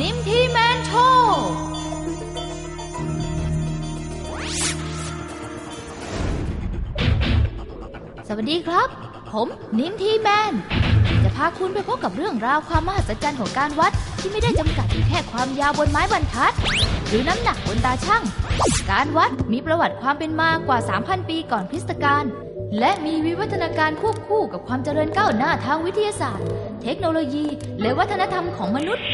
นิมทีแมนโชว์สวัสดีครับ ผมนิมทีแมน จะพาคุณไปพบกับเรื่องราวความมหัศจรรย์ของการวัดที่ไม่ได้จำกัดอยู่แค่ความยาวบนไม้บรรทัด หรือน้ำหนักบนตาช่าง การวัดมีประวัติความเป็นมากว่า 3,000 ปีก่อนคริสตกาล และมีวิวัฒนาการควบคู่กับความเจริญก้าวหน้าทางวิทยาศาสตร์ เทคโนโลยี และวัฒนธรรมของมนุษย์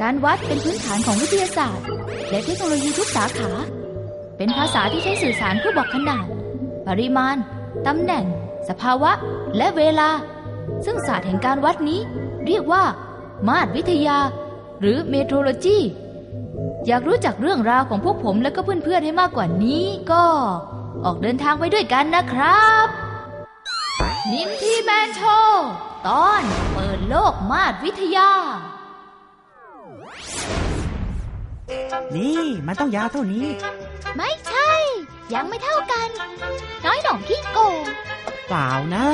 การวัดเป็นพื้นฐานของวิทยาศาสตร์ และเทคโนโลยีทุกสาขา เป็นภาษาที่ใช้สื่อสารเพื่อบอกขนาด ปริมาณตำแหน่ง สภาวะ และเวลา ซึ่งศาสตร์แห่งการวัดนี้ เรียกว่า มาตรวิทยา หรือเมโทรโลจีอยากรู้จักเรื่องราวของพวกผมและก็เพื่อนๆให้มากกว่านี้ก็ ออกเดินทางไปด้วยกันนะครับ นิมทีแมนโชว์ตอนเปิดโลกมาตรวิทยา นี่มันต้องยาวเท่านี้ ไม่ใช่ ยังไม่เท่ากัน น้อยหน่องขี้โกงเปล่านะ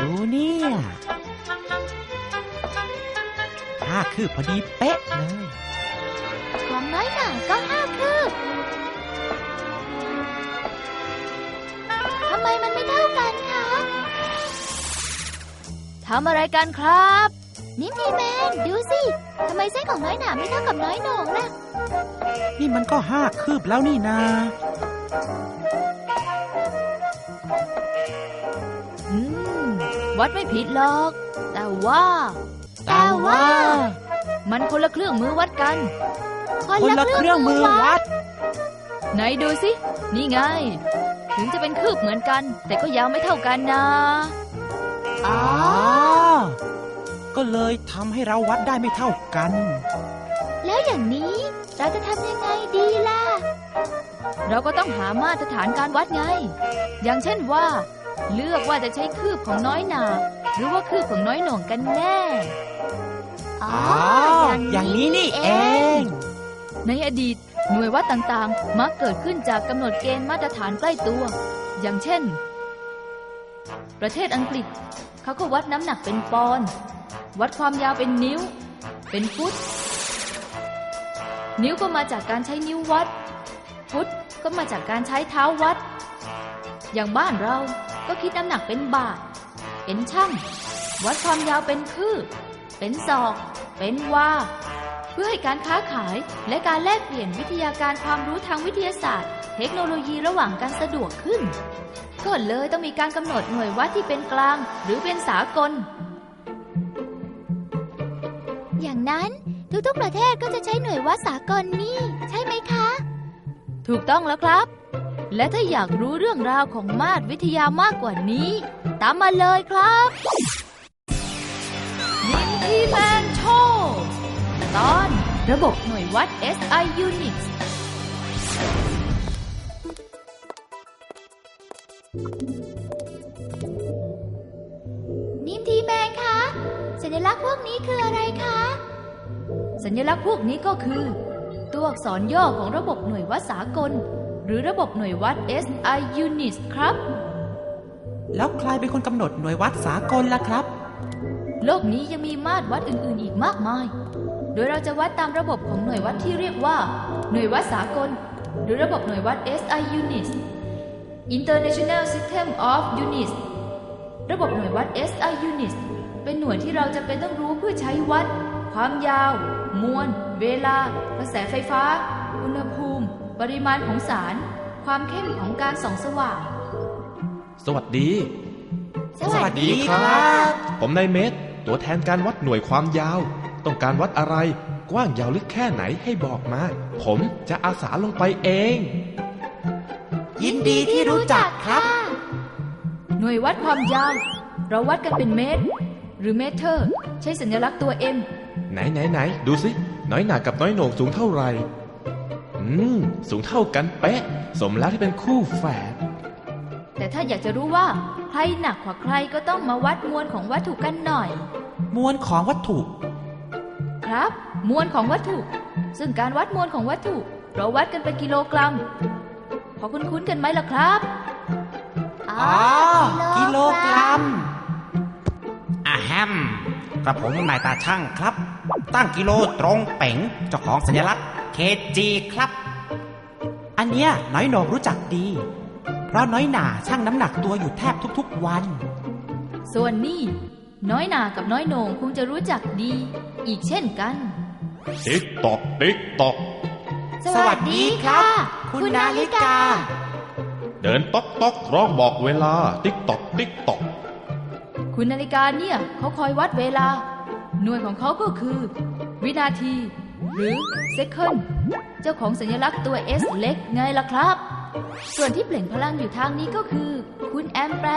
ดูเนี่ยห้าคืบพอดีเป๊ะเลย ของน้อยหน่าก็ห้า มมันไม่เท่ากันคะทำอะไรกันครับนิมทีแมนดูสิทำไมเส้นของน้อยหนาไม่เท่ากับน้อยหน่องล่ะ นี่มันก็ห้าคืบแล้วนี่นาอืม วัดไม่ผิดหรอก แต่ว่า แต่ว่า มันคนละเครื่องมือวัดกัน คนละเครื่องมือวัด ไหนดูสิ นี่ไง ถึงจะเป็นคืบเหมือนกัน แต่ก็ยาวไม่เท่ากันนะอ๋อก็เลยทำให้เราวัดได้ไม่เท่ากัน แล้วอย่างนี้เราจะทำยังไงดีล่ะ เราก็ต้องหามาตรฐานการวัดไง อย่างเช่นว่า เลือกว่าจะใช้คืบของน้อยหนา หรือว่าคืบของน้อยหน่องกันแน่ อ๋อ อย่างนี้นี่เอง ในอดีต หน่วยวัดต่างๆ มักเกิดขึ้นจากกำหนดเกณฑ์มาตรฐานใกล้ตัว อย่างเช่น ประเทศอังกฤษ เขาก็วัดน้ำหนักเป็นปอนด์วัดความยาวเป็นนิ้ว เป็นฟุต นิ้วก็มาจากการใช้นิ้ววัด ฟุตก็มาจากการใช้เท้าวัด อย่างบ้านเราก็คิดน้ำหนักเป็นบาท เป็นช่าง วัดความยาวเป็นคืบเป็นศอก เป็นวา เพื่อให้การค้าขายและการแลกเปลี่ยนวิทยาการความรู้ทางวิทยาศาสตร์ เทคโนโลยีระหว่างกันสะดวกขึ้นก็เลยต้องมีการกำหนดหน่วยวัดที่เป็นกลาง หรือเป็นสากล อย่างนั้นทุกๆประเทศก็จะใช้หน่วยวัดสากลนี่ ใช่ไหมคะ ถูกต้องแล้วครับ และถ้าอยากรู้เรื่องราวของมาตรวิทยามากกว่านี้ ตามมาเลยครับ นิมทีแมนโชว์ตอน ระบบหน่วยวัด SI Unix นิมทีแมนคะ สัญลักษณ์พวกนี้คืออะไรคะ สัญลักษณ์พวกนี้ก็คือ ตัวอักษรย่อของระบบหน่วยวัดสากล หรือระบบหน่วยวัด SI Unix ครับ แล้วใครเป็นคนกำหนดหน่วยวัดสากลล่ะครับ โลกนี้ยังมีมาตรวัดอื่นๆ อีกมากมาย โดยเราจะวัดตามระบบของหน่วยวัดที่เรียกว่า หน่วยวัดสากล หรือระบบหน่วยวัด SI Units International System of Units ระบบหน่วยวัด SI Units เป็นหน่วยที่เราจะเป็นต้องรู้เพื่อใช้วัด ความยาว มวล เวลา กระแสไฟฟ้า อุณหภูมิ ปริมาณของสาร ความเข้มของการส่องสว่าง สวัสดี สวัสดีครับ ผมนายเมธ ตัวแทนการวัดหน่วยความยาว ต้องการวัดอะไร กว้างยาวลึกแค่ไหนให้บอกมา ผมจะอาสาลงไปเอง ยินดีที่รู้จักครับ หน่วยวัดความยาว เราวัดกันเป็นเมตร หรือเมตรใช้สัญลักษณ์ตัว M ไหนไหนไหนดูสิ น้อยหนากับน้อยโหน่งสูงเท่าไหร่อืม สูงเท่ากันเป๊ะ สมแล้วที่เป็นคู่แฝดแต่ถ้าอยากจะรู้ว่าใครหนักกว่าใครก็ต้องมาวัดมวลของวัตถุกันหน่อย มวลของวัตถุ ครับ มวลของวัตถุ ซึ่งการวัดมวลของวัตถุเราวัดกันเป็นกิโลกรัม พอคุ้นๆกันไหมล่ะครับอ๋อกิโลกรัมอะแฮมกระผมนายตาช่างครับ ตั้งกิโลตรงเป๋งเจ้าของสัญลักษณ์ KG ครับ อันเนี้ยน้อยโหนงรู้จักดี เพราะน้อยหนาชั่งน้ำหนักตัวอยู่แทบทุกๆวัน ส่วนนี่ น้อยหนากับน้อยโหน่งคงจะรู้จักดี อีกเช่นกัน ติ๊กตอกติ๊กตอก สวัสดีครับคุณนาฬิกา เดินต๊อกต๊อกร้องบอกเวลา ติ๊กตอกติ๊กตอกคุณนาฬิกาเนี่ยเขาคอยวัดเวลา หน่วยของเขาก็คือ วินาที หรือ second เจ้าของสัญลักษณ์ตัว S เล็กไงล่ะครับ ส่วนที่เปล่งพลังอยู่ทางนี้ก็คือ คุณแอมแปร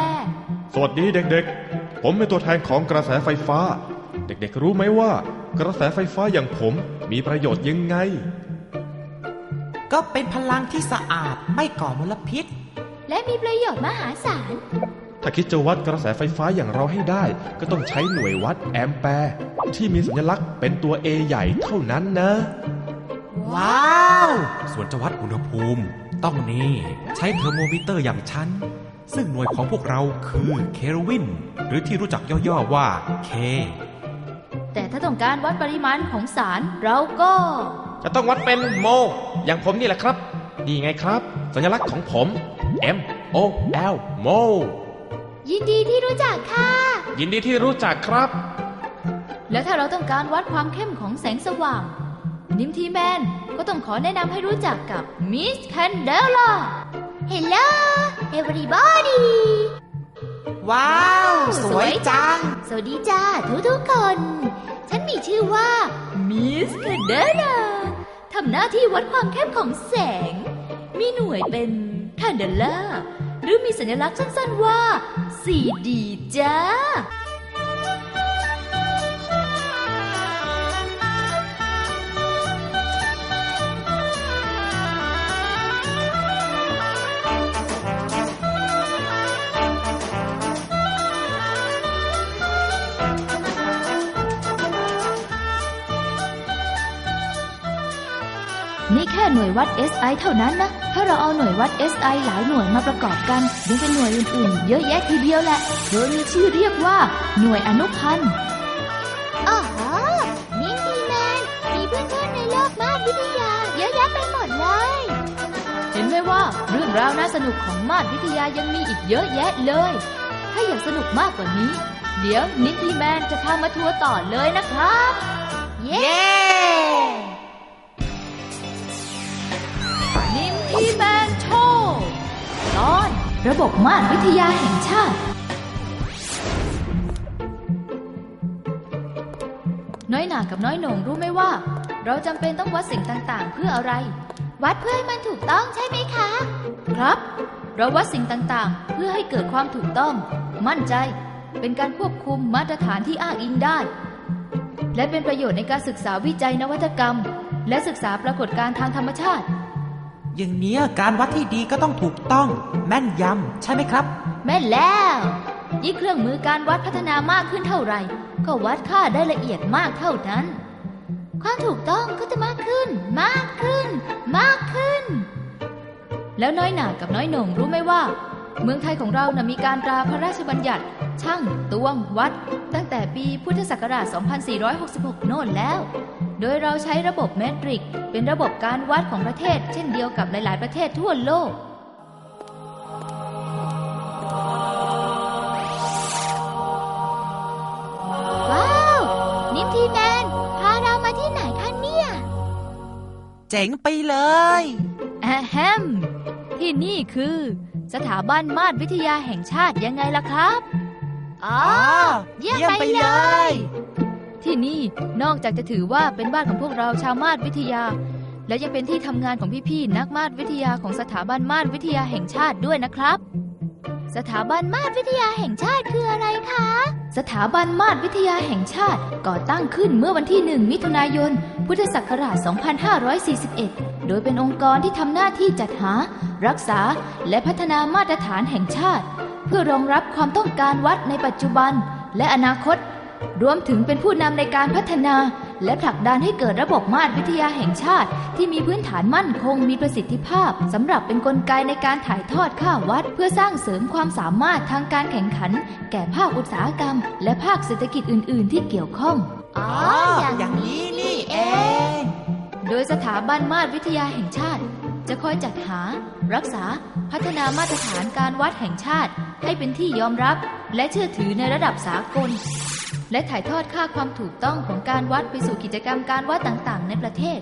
สวัสดีเด็กๆ ผมเป็นตัวแทนของกระแสไฟฟ้า เด็กๆรู้ไหมว่า กระแสไฟฟ้าอย่างผมมีประโยชน์ยังไง ก็เป็นพลังที่สะอาดไม่ก่อมลพิษ และมีประโยชน์มหาศาล ถ้าคิดจะวัดกระแสไฟฟ้าอย่างเราให้ได้ ก็ต้องใช้หน่วยวัดแอมแปร์ ที่มีสัญลักษณ์เป็นตัว A ใหญ่เท่านั้นนะ ว้าว ส่วนจะวัดอุณหภูมิ ต้องนี่ ใช้เทอร์โมมิเตอร์อย่างฉัน ซึ่งหน่วยของพวกเราคือเคลวิน หรือที่รู้จักย่อๆว่า K แต่ถ้าต้องการวัดปริมาณของสารเราก็ จะต้องวัดเป็นโม อย่างผมนี่แหละครับนี่ไงครับ สัญลักษณ์ของผม M O L โม ยินดีที่รู้จักค่ะ ยินดีที่รู้จักครับ แล้วถ้าเราต้องการวัดความเข้มของแสงสว่าง นิมทีแมนก็ต้องขอแนะนำให้รู้จักกับมิสแคนเดล่า Hello everybody ว้าว สวยจัง สวัสดีจ้าทุกทุกๆคน ฉันมีชื่อว่ามิสแคนเดล่าทำหน้าที่วัดความเข้มของแสง มีหน่วยเป็นแคนเดล่าหรือมีสัญลักษณ์สั้นๆว่า CD จ้า ค่หน่วยวัด SI เท่านั้นนะ ถ้าเราเอาหน่วยวัด SI หลายหน่วยมาประกอบกันยังเป็นหน่วยอื่นๆ เยอะแยะทีเดียวแหละ โดยมีชื่อเรียกว่า หน่วยอนุพันธ์อ๋อนินดีแมน มีเพื่อนๆในโลกมาวิทยา เยอะแยะไปหมดเลย เห็นไหมว่าเรื่องราวน่าสนุกของมาดวิทยายังมีอีกเยอะแยะเลย ถ้าอยากสนุกมากกว่านี้ เดี๋ยวนินทีแมนจะพามาทัวร์ต่อเลยนะครับ เย้นิ ตอน ระบบม่านวิทยาแห่งชาติ น้อยหนากับน้อยหน่งรู้ไหมว่า เราจำเป็นต้องวัดสิ่งต่างๆ เพื่ออะไร วัดเพื่อให้มันถูกต้องใช่ไหมคะ ครับ เราวัดสิ่งต่างๆ เพื่อให้เกิดความถูกต้อง มั่นใจ เป็นการควบคุมมาตรฐานที่อ้างอิงได้ และเป็นประโยชน์ในการศึกษาวิจัยนวัตกรรม และศึกษาปรากฏการณ์ทางธรรมชาติ อย่างเนี้ยการวัดที่ดีก็ต้องถูกต้อง แม่นยำใช่ไหมครับ แม่นแล้ว ยิ่งเครื่องมือการวัดพัฒนามากขึ้นเท่าไหร่ ก็วัดค่าได้ละเอียดมากเท่านั้น ความถูกต้องก็จะมากขึ้น มากขึ้น มากขึ้น แล้วน้อยหนากับน้อยหน่งรู้ไหมว่า เมืองไทยของเรานะ่ะมีการตราพระราชบัญญัติ ช่างตวงวัด ตั้งแต่ปีพุทธศักราช 2466 โน่นแล้ว โดยเราใช้ระบบเมตริก เป็นระบบการวัดของประเทศ เช่นเดียวกับหลาย ๆ ประเทศทั่วโลก ว้าว นิมทีแมน พาเรามาที่ไหนคะเนี่ย เจ๋งไปเลยอะแฮมที่นี่คือ สถาบันมาตรวิทยาแห่งชาติยังไงล่ะครับ อ๋อ เยี่ยมไปเลย ที่นี่นอกจากจะถือว่าเป็นบ้านของพวกเราชาวมาตรวิทยา และยังเป็นที่ทำงานของพี่ๆนักมาตรวิทยาของสถาบันมาตรวิทยาแห่งชาติด้วยนะครับ สถาบันมาตรวิทยาแห่งชาติคืออะไรคะ สถาบันมาตรวิทยาแห่งชาติก่อตั้งขึ้นเมื่อวันที่ 1 มิถุนายน พุทธศักราช 2541 โดยเป็นองค์กรที่ทำหน้าที่จัดหา รักษาและพัฒนามาตรฐานแห่งชาติ เพื่อรองรับความต้องการวัดในปัจจุบัน และอนาคต รวมถึงเป็นผู้นำในการพัฒนา และผลักดันให้เกิดระบบมาตรวิทยาแห่งชาติ ที่มีพื้นฐานมั่นคงมีประสิทธิภาพสำหรับเป็นนกลไกในการถ่ายทอดค่าววัด เพื่อสร้างเสริมความสามารถทางการแข่งขัน แก่ภาคอุตสาหกรรม และภาคเศรษฐกิจอื่น ๆ ที่เกี่ยวข้องอ๋ออย่างอย่างนี้นี่เอง โดยสถาบันมาตรวิทยาแห่งชาติ จะคอยจัดหา รักษา พัฒนามาตรฐานการวัดแห่งชาติ ให้เป็นที่ยอมรับ และเชื่อถือในระดับสากล และถ่ายทอดค่าความถูกต้องของการวัดไปสู่กิจกรรมการวัดต่างๆ ในประเทศ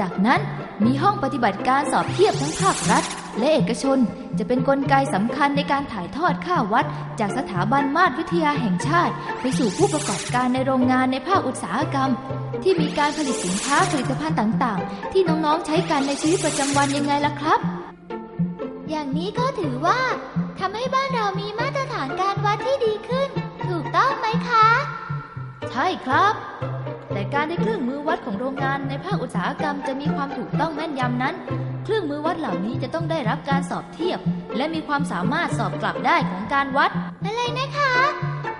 จากนั้นมีห้องปฏิบัติการสอบเทียบทั้งภาครัฐ และเอกชน จะเป็นนกลไกสำคัญในการถ่ายทอดค่าวัด จากสถาบันมาตรวิทยาแห่งชาติ ไปสู่ผู้ประกอบการในโรงงานในภาคอุตสาหกรรม ที่มีการผลิตสินค้าผลิตภัณฑ์ต่างๆ ที่น้องๆใช้กันในชีวิตประจำวันยังไงล่ะครับ อย่างนี้ก็ถือว่าทำให้บ้านเรามีมาตรฐานการวัดที่ดีขึ้น ใช่ครับ แต่การได้เครื่องมือวัดของโรงงานในภาคอุตสาหกรรมจะมีความถูกต้องแม่นยำนั้น เครื่องมือวัดเหล่านี้จะต้องได้รับการสอบเทียบ และมีความสามารถสอบกลับได้ของการวัด อะไรนะคะ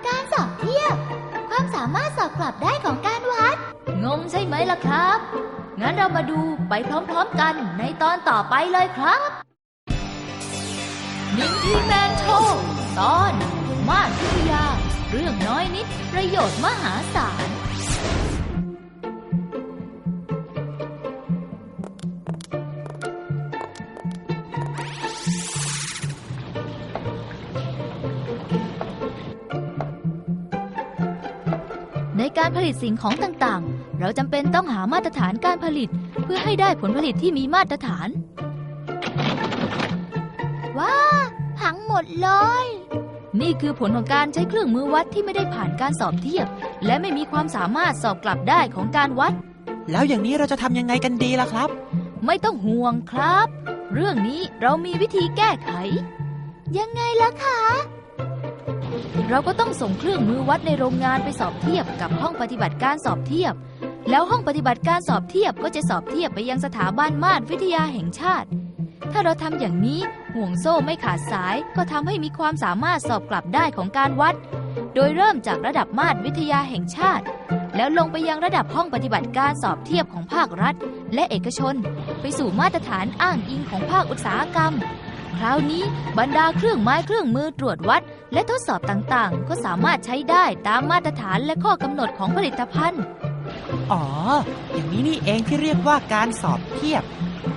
การสอบเทียบ ความสามารถสอบกลับได้ของการวัด งงใช่ไหมล่ะครับ งั้นเรามาดูไปพร้อมๆกันในตอนต่อไปเลยครับนินทีแมนโชว์ตอนมาตรวิทยา เรื่องน้อยนิด ประโยชน์มหาศาล ในการผลิตสิ่งของต่างๆ เราจำเป็นต้องหามาตรฐานการผลิต เพื่อให้ได้ผลผลิตที่มีมาตรฐาน ว้า พังหมดเลย นี่คือผลของการใช้เครื่องมือวัดที่ไม่ได้ผ่านการสอบเทียบ และไม่มีความสามารถสอบกลับได้ของการวัด แล้วอย่างนี้เราจะทำยังไงกันดีล่ะครับ ไม่ต้องห่วงครับ เรื่องนี้เรามีวิธีแก้ไข ยังไงล่ะคะ เราก็ต้องส่งเครื่องมือวัดในโรงงานไปสอบเทียบกับห้องปฏิบัติการสอบเทียบ แล้วห้องปฏิบัติการสอบเทียบก็จะสอบเทียบไปยังสถาบันมาตรวิทยาแห่งชาติ ถ้าเราทำอย่างนี้ ห่วงโซ่ไม่ขาดสายก็ทำให้มีความสามารถสอบกลับได้ของการวัด โดยเริ่มจากระดับมาตรวิทยาแห่งชาติ แล้วลงไปยังระดับห้องปฏิบัติการสอบเทียบของภาครัฐ และเอกชน ไปสู่มาตรฐานอ้างอิงของภาคอุตสาหกรรม คราวนี้บรรดาเครื่องไม้เครื่องมือตรวจวัด และทดสอบต่างๆ ก็สามารถใช้ได้ตามมาตรฐานและข้อกำหนดของผลิตภัณฑ์ อ๋อ อย่างนี้นี่เองที่เรียกว่าการสอบเทียบ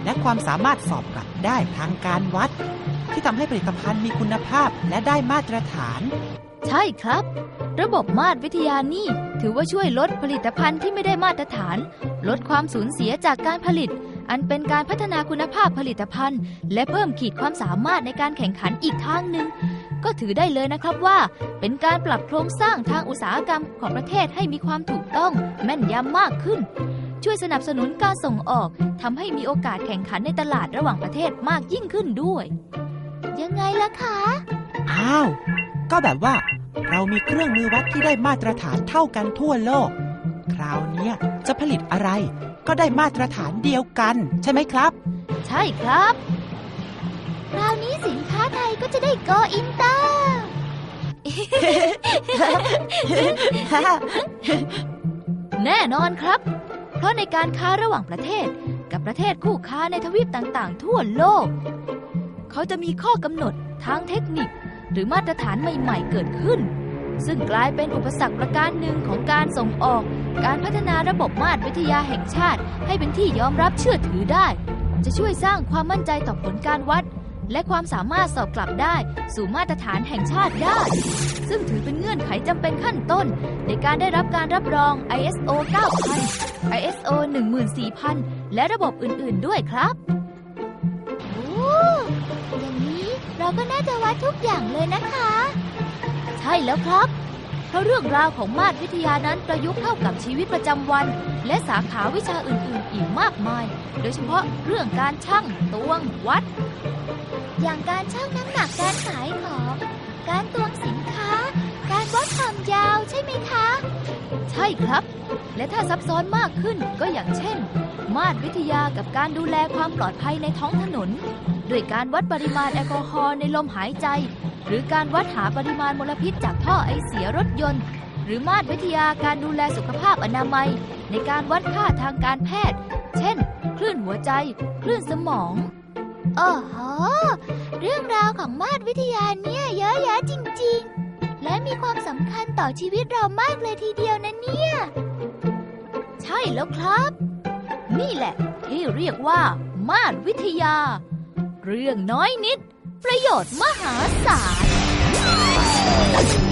และความสามารถสอบกลับได้ทางการวัด ที่ทำให้ผลิตภัณฑ์มีคุณภาพและได้มาตรฐาน ใช่ครับ ระบบมาตรวิทยานี่ ถือว่าช่วยลดผลิตภัณฑ์ที่ไม่ได้มาตรฐาน ลดความสูญเสียจากการผลิต อันเป็นการพัฒนาคุณภาพผลิตภัณฑ์ และเพิ่มขีดความสามารถในการแข่งขันอีกทางหนึ่งก็ถือได้เลยนะครับว่า เป็นการปรับโครงสร้างทางอุตสาหกรรมของประเทศให้มีความถูกต้องแม่นยำมากขึ้น ช่วยสนับสนุนการส่งออกทำให้มีโอกาสแข่งขันในตลาดระหว่างประเทศมากยิ่งขึ้นด้วย ยังไงล่ะคะ อ้าว ก็แบบว่า เรามีเครื่องมือวัดที่ได้มาตรฐานเท่ากันทั่วโลก คราวเนี้ยจะผลิตอะไร ก็ได้มาตรฐานเดียวกัน ใช่ไหมครับ ใช่ครับคราวนี้สินค้าไทยก็จะได้โกอินเตอร์แน่นอนครับ เพราะในการค้าระหว่างประเทศ กับประเทศคู่ค้าในทวีปต่างๆ ทั่วโลก เขาจะมีข้อกำหนดทางเทคนิค หรือมาตรฐานใหม่ๆ เกิดขึ้น ซึ่งกลายเป็นอุปสรรคประการหนึ่งของการส่งออก การพัฒนาระบบมาตรวิทยาแห่งชาติ ให้เป็นที่ยอมรับเชื่อถือได้ จะช่วยสร้างความมั่นใจต่อผลการวัด และความสามารถสอบกลับได้สู่มาตรฐานแห่งชาติได้ ซึ่งถือเป็นเงื่อนไขจำเป็นขั้นต้น ในการได้รับการรับรอง ISO 9000 ISO 14000 และระบบอื่นๆด้วยครับโอ้อย่างนี้เราก็น่าจะวัดทุกอย่างเลยนะคะ ใช่แล้วครับเพราะเรื่องราวของมาตรวิทยานั้นประยุกต์เข้ากับชีวิตประจำวัน และสาขาวิชาอื่นๆ อีกมากมาย โดยเฉพาะเรื่องการชั่งตวงวัด อย่างการชั่งน้ำหนักการขายของ การตวงสินค้า การวัดความยาวใช่ไหมคะ ใช่ครับ และถ้าซับซ้อนมากขึ้นก็อย่างเช่น มาตรวิทยากับการดูแลความปลอดภัยในท้องถนน ด้วยการวัดปริมาณแอลกอฮอล์ในลมหายใจ หรือการวัดหาปริมาณมลพิษจากท่อไอเสียรถยนต์ หรือมาตรวิทยาการดูแลสุขภาพอนามัย ในการวัดค่าทางการแพทย์ เช่น คลื่นหัวใจ คลื่นสมอง โอ้โห เรื่องราวของมาตรวิทยาเนี่ยเยอะแยะจริง ๆ และมีความสำคัญต่อชีวิตเรามากเลยทีเดียวนะเนี่ย ใช่แล้วครับ นี่แหละ ที่เรียกว่า มาตรวิทยา เรื่องน้อยนิด ประโยชน์มหาศาล